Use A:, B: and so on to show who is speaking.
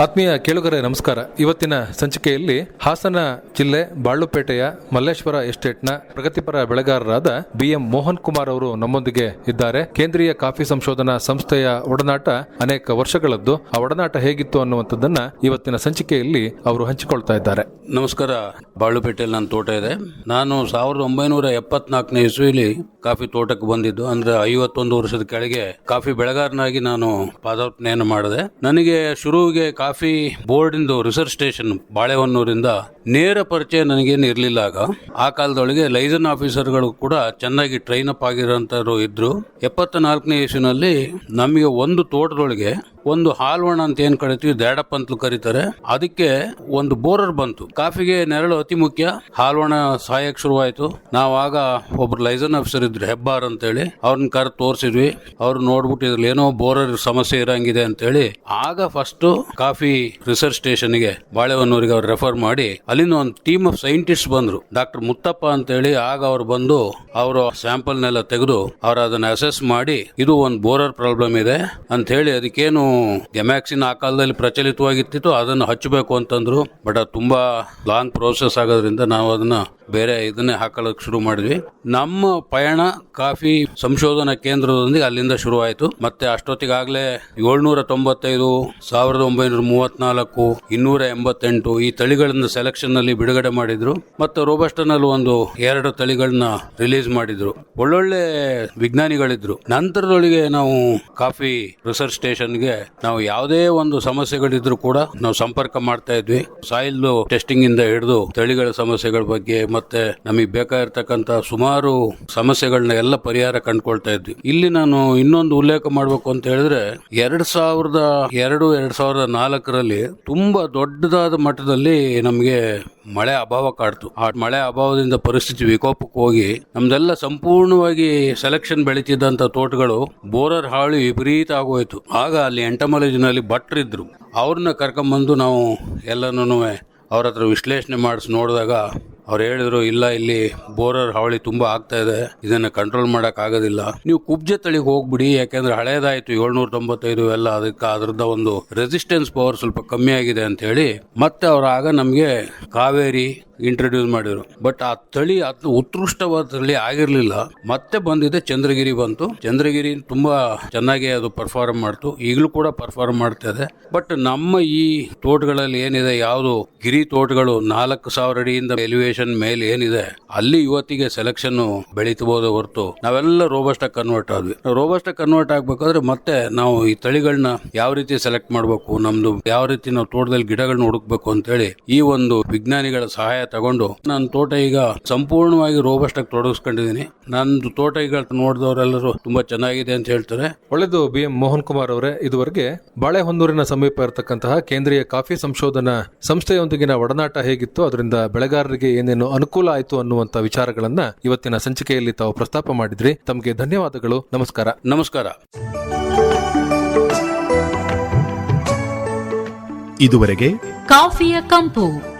A: ಆತ್ಮೀಯ ಕೇಳುಗರೆ, ನಮಸ್ಕಾರ. ಇವತ್ತಿನ ಸಂಚಿಕೆಯಲ್ಲಿ ಹಾಸನ ಜಿಲ್ಲೆ ಬಾಳುಪೇಟೆಯ ಮಲ್ಲೇಶ್ವರ ಎಸ್ಟೇಟ್ನ ಪ್ರಗತಿಪರ ಬೆಳೆಗಾರರಾದ ಬಿ ಎಂ ಮೋಹನ್ ಕುಮಾರ್ ಅವರು ನಮ್ಮೊಂದಿಗೆ ಇದ್ದಾರೆ. ಕೇಂದ್ರೀಯ ಕಾಫಿ ಸಂಶೋಧನಾ ಸಂಸ್ಥೆಯ ಒಡನಾಟ ಅನೇಕ ವರ್ಷಗಳದ್ದು. ಆ ಒಡನಾಟ ಹೇಗಿತ್ತು ಅನ್ನುವಂಥದ್ದನ್ನ ಇವತ್ತಿನ ಸಂಚಿಕೆಯಲ್ಲಿ ಅವರು ಹಂಚಿಕೊಳ್ತಾ ಇದ್ದಾರೆ.
B: ನಮಸ್ಕಾರ. ಬಾಳುಪೇಟೆಯಲ್ಲಿ ನನ್ನ ತೋಟ ಇದೆ. ನಾನು ಸಾವಿರದ ಒಂಬೈನೂರ ಎಪ್ಪತ್ನಾಲ್ಕನೇ ಇಸ್ವಿಲಿ ಕಾಫಿ ತೋಟಕ್ಕೆ ಬಂದಿದ್ದು. ಅಂದ್ರೆ ಐವತ್ತೊಂದು ವರ್ಷದ ಕೆಳಗೆ ಕಾಫಿ ಬೆಳೆಗಾರನಾಗಿ ನಾನು ಪಾದಾರ್ಪಣೆಯನ್ನು ಮಾಡಿದೆ. ನನಗೆ ಶುರುವಿಗೆ ಕಾಫಿ ಬೋರ್ಡ್ ಇಂದು ರಿಸರ್ಚ್ ಸ್ಟೇಷನ್ ಬಾಳೆಹೊನ್ನೂರಿಂದ ನೇರ ಪರಿಚಯ ನನಗೇನು ಇರಲಿಲ್ಲ ಆಗ. ಆ ಕಾಲದೊಳಗೆ ಲೈಸನ್ ಆಫೀಸರ್ಗಳು ಕೂಡ ಚೆನ್ನಾಗಿ ಟ್ರೈನ್ ಅಪ್ ಆಗಿರೋಂಥವ್ರು ಇದ್ರು. ಎಪ್ಪತ್ತ ನಾಲ್ಕನೇ ಇಸ್ವಿನಲ್ಲಿ ನಮಗೆ ಒಂದು ತೋಟದೊಳಗೆ ಒಂದು ಹಾಲ್ವಣ ಅಂತ ಏನ್ ಕರಿತೀವಿ ದ್ಯಾಡಪ್ಪ ಅಂತಲೂ ಕರೀತಾರೆ. ಅದಕ್ಕೆ ಒಂದು ಬೋರರ್ ಬಂತು. ಕಾಫಿಗೆ ನೆರಳು ಅತಿ ಮುಖ್ಯ. ಹಾಲ್ವಣ ಸಹಾಯಕ್ ಶುರುವಾಯ್ತು. ನಾವಾಗ ಒಬ್ರು ಲೈಸನ್ ಆಫೀಸರ್ ಇದ್ರು, ಹೆಬ್ಬಾರ್ ಅಂತೇಳಿ. ಅವ್ರನ್ನ ಕರ್ ತೋರಿಸಿದ್ವಿ. ಅವ್ರು ನೋಡ್ಬಿಟ್ಟು ಇದ್ರಲ್ಲಿ ಏನೋ ಬೋರರ್ ಸಮಸ್ಯೆ ಇರಂಗಿದೆ ಅಂತೇಳಿ. ಆಗ ಫಸ್ಟ್ ಕಾಫಿ ರಿಸರ್ಚ್ ಸ್ಟೇಷನ್ಗೆ ಬಾಳೆಹೊನ್ನೂರಿಗೆ ಅವ್ರು ರೆಫರ್ ಮಾಡಿ, ಅಲ್ಲಿಂದ ಒಂದು ಟೀಮ್ ಆಫ್ ಸೈಂಟಿಸ್ಟ್ ಬಂದ್ರು. ಡಾಕ್ಟರ್ ಮುತ್ತಪ್ಪ ಅಂತೇಳಿ, ಆಗ ಅವ್ರು ಬಂದು ಅವರು ಸ್ಯಾಂಪಲ್ನೆಲ್ಲ ತೆಗೆದು, ಅವ್ರು ಅದನ್ನ ಅಸೆಸ್ ಮಾಡಿ, ಇದು ಒಂದು ಬೋರರ್ ಪ್ರಾಬ್ಲಮ್ ಇದೆ ಅಂತ ಹೇಳಿ ಅದಕ್ಕೇನು ಗೆಮ್ಯಾಕ್ಸಿನ್ ಆ ಕಾಲದಲ್ಲಿ ಪ್ರಚಲಿತವಾಗಿರ್ತಿತ್ತು, ಅದನ್ನು ಹಚ್ಚಬೇಕು ಅಂತಂದ್ರು ಬಟ್ ಅದು ತುಂಬಾ ಲಾಂಗ್ ಪ್ರೋಸೆಸ್ ಆಗೋದ್ರಿಂದ ನಾವು ಅದನ್ನ ಬೇರೆ ಇದನ್ನೇ ಹಾಕೊಳ್ಳೋಕೆ ಶುರು ಮಾಡಿದ್ವಿ. ನಮ್ಮ ಪಯಣ ಕಾಫಿ ಸಂಶೋಧನಾ ಕೇಂದ್ರದೊಂದಿಗೆ ಅಲ್ಲಿಂದ ಶುರುವಾಯಿತು. ಮತ್ತೆ ಅಷ್ಟೊತ್ತಿಗಾಗಲೇ ಏಳ್ನೂರ ತೊಂಬತ್ತೈದು, ಸಾವಿರದ ಒಂಬೈನೂರ ಮೂವತ್ನಾಲ್ಕು, ಇನ್ನೂರ ಎಂಬತ್ತೆಂಟು ಈ ತಳಿಗಳನ್ನ ಸೆಲೆಕ್ಷನ್ನಲ್ಲಿ ಬಿಡುಗಡೆ ಮಾಡಿದ್ರು. ಮತ್ತು ರೋಬಸ್ಟನಲ್ಲಿ ಒಂದು ಎರಡು ತಳಿಗಳನ್ನ ರಿಲೀಸ್ ಮಾಡಿದ್ರು. ಒಳ್ಳೊಳ್ಳೆ ವಿಜ್ಞಾನಿಗಳಿದ್ರು. ನಂತರದೊಳಗೆ ನಾವು ಕಾಫಿ ರಿಸರ್ಚ್ ಸ್ಟೇಷನ್ಗೆ ನಾವು ಯಾವುದೇ ಒಂದು ಸಮಸ್ಯೆಗಳಿದ್ರು ಕೂಡ ನಾವು ಸಂಪರ್ಕ ಮಾಡ್ತಾ ಇದ್ವಿ. ಸಾಯಿಲ್ ಟೆಸ್ಟಿಂಗ್ ಇಂದ ಹಿಡಿದು ತಳಿಗಳ ಸಮಸ್ಯೆಗಳ ಬಗ್ಗೆ ಮತ್ತೆ ನಮಗೆ ಬೇಕಾಗಿರ್ತಕ್ಕಂತ ಸುಮಾರು ಸಮಸ್ಯೆಗಳನ್ನ ಎಲ್ಲ ಪರಿಹಾರ ಕಂಡುಕೊಳ್ತಾ ಇದ್ವಿ. ಇಲ್ಲಿ ನಾನು ಇನ್ನೊಂದು ಉಲ್ಲೇಖ ಮಾಡಬೇಕು ಅಂತ ಹೇಳಿದ್ರೆ, ಎರಡ್ ಸಾವಿರದ ಎರಡು, ಎರಡ್ ಸಾವಿರದ ನಾಲ್ಕರಲ್ಲಿ ತುಂಬಾ ದೊಡ್ಡದಾದ ಮಟ್ಟದಲ್ಲಿ ನಮಗೆ ಮಳೆ ಅಭಾವ ಕಾಡ್ತು. ಆ ಮಳೆ ಅಭಾವದಿಂದ ಪರಿಸ್ಥಿತಿ ವಿಕೋಪಕ್ಕೆ ಹೋಗಿ ನಮ್ದೆಲ್ಲ ಸಂಪೂರ್ಣವಾಗಿ ಸೆಲೆಕ್ಷನ್ ಬೆಳೀತಿದ್ದಂತ ತೋಟಗಳು ಬೋರರ್ ಹಾಳು ವಿಪರೀತ ಆಗೋಯ್ತು. ಆಗ ಅಲ್ಲಿ ಎಂಟಮಾಲಜಿನಲ್ಲಿ ಭಟ್ರಿದ್ರು ಅವ್ರನ್ನ ಕರ್ಕೊಂಬಂದು ನಾವು ಎಲ್ಲನೂ ಅವ್ರ ಹತ್ರ ವಿಶ್ಲೇಷಣೆ ಮಾಡಿಸಿ ನೋಡಿದಾಗ ಅವ್ರು ಹೇಳಿದ್ರು, ಇಲ್ಲ, ಇಲ್ಲಿ ಬೋರರ್ ಹಾವಳಿ ತುಂಬಾ ಆಗ್ತಾ ಇದೆ, ಇದನ್ನ ಕಂಟ್ರೋಲ್ ಮಾಡಕ್ ಆಗೋದಿಲ್ಲ. ನೀವು ಕುಬ್ಜೆ ತಳಿಗೆ ಹೋಗ್ಬಿಡಿ, ಯಾಕಂದ್ರೆ ಹಳೇದಾಯ್ತು ಏಳ್ನೂರ ತೊಂಬತ್ತೈದು ಎಲ್ಲ ಅದಕ್ಕೆ ಅದ್ರದ್ದ ಒಂದು ರೆಸಿಸ್ಟೆನ್ಸ್ ಪವರ್ ಸ್ವಲ್ಪ ಕಮ್ಮಿ ಆಗಿದೆ ಅಂತ ಹೇಳಿ, ಮತ್ತೆ ಅವ್ರು ಆಗ ನಮಗೆ ಕಾವೇರಿ ಇಂಟ್ರೊಡ್ಯೂಸ್ ಮಾಡಿದ್ರು. ಬಟ್ ಆ ತಳಿ ಉತ್ಕೃಷ್ಟವಾದ ತಳಿ ಆಗಿರ್ಲಿಲ್ಲ. ಮತ್ತೆ ಬಂದಿದೆ ಚಂದ್ರಗಿರಿ ಬಂತು. ಚಂದ್ರಗಿರಿ ತುಂಬಾ ಚೆನ್ನಾಗಿ ಅದು ಪರ್ಫಾರ್ಮ್ ಮಾಡ್ತು. ಈಗಲೂ ಕೂಡ ಪರ್ಫಾರ್ಮ್ ಮಾಡ್ತಾ ಇದೆ. ಬಟ್ ನಮ್ಮ ಈ ತೋಟಗಳಲ್ಲಿ ಏನಿದೆ, ಯಾವುದು ಗಿರಿ ತೋಟಗಳು ನಾಲ್ಕು ಸಾವಿರ ಅಡಿಯಿಂದ ಎಲಿವೇಶನ್ ಮೇಲೆ ಏನಿದೆ, ಅಲ್ಲಿ ಇವತ್ತಿಗೆ ಸೆಲೆಕ್ಷನ್ ಬೆಳೀತಬಹುದು ಹೊರತು ನಾವೆಲ್ಲ ರೋಬಸ್ಟ್ ಕನ್ವರ್ಟ್ ಆದ್ವಿ. ರೋಬಸ್ಟ್ ಕನ್ವರ್ಟ್ ಆಗ್ಬೇಕಾದ್ರೆ ಮತ್ತೆ ನಾವು ಈ ತಳಿಗಳನ್ನ ಯಾವ ರೀತಿ ಸೆಲೆಕ್ಟ್ ಮಾಡಬೇಕು, ನಮ್ದು ಯಾವ ರೀತಿ ನಾವು ತೋಟದಲ್ಲಿ ಗಿಡಗಳನ್ನ ಹುಡುಕ್ಬೇಕು ಅಂತೇಳಿ ಈ ಒಂದು ವಿಜ್ಞಾನಿಗಳ ಸಹಾಯ ತಗೊಂಡು ನನ್ನ ತೋಟ ಈಗ ಸಂಪೂರ್ಣವಾಗಿ ರೋಬಸ್ಟ್ ಆಗಿ ತೊಡಗಿಸ್ಕೊಂಡಿದ್ದೀನಿ. ನಂದು ತೋಟ ಈಗ ನೋಡಿದವರೆಲ್ಲರೂ ತುಂಬಾ ಚೆನ್ನಾಗಿದೆ ಅಂತ ಹೇಳ್ತಾರೆ.
A: ಒಳ್ಳೆದು ಬಿ ಎಂ ಮೋಹನ್ ಕುಮಾರ್ ಅವರೇ. ಇದುವರೆಗೆ ಬಾಳೆಹೊನ್ನೂರಿನ ಸಮೀಪ ಇರತಕ್ಕಂತಹ ಕೇಂದ್ರೀಯ ಕಾಫಿ ಸಂಶೋಧನಾ ಸಂಸ್ಥೆಯೊಂದಿಗಿನ ಒಡನಾಟ ಹೇಗಿತ್ತು ಅದರಿಂದ ಬೆಳೆಗಾರರಿಗೆ ಏನೇನು ಅನುಕೂಲ ಆಯಿತು ಅನ್ನುವಂತ ವಿಚಾರಗಳನ್ನ ಇವತ್ತಿನ ಸಂಚಿಕೆಯಲ್ಲಿ ತಾವು ಪ್ರಸ್ತಾಪ ಮಾಡಿದ್ರಿ. ತಮಗೆ ಧನ್ಯವಾದಗಳು. ನಮಸ್ಕಾರ.
B: ನಮಸ್ಕಾರ.
C: ಇದುವರೆಗೆ
D: ಕಾಫಿಯ ಕಂಪು.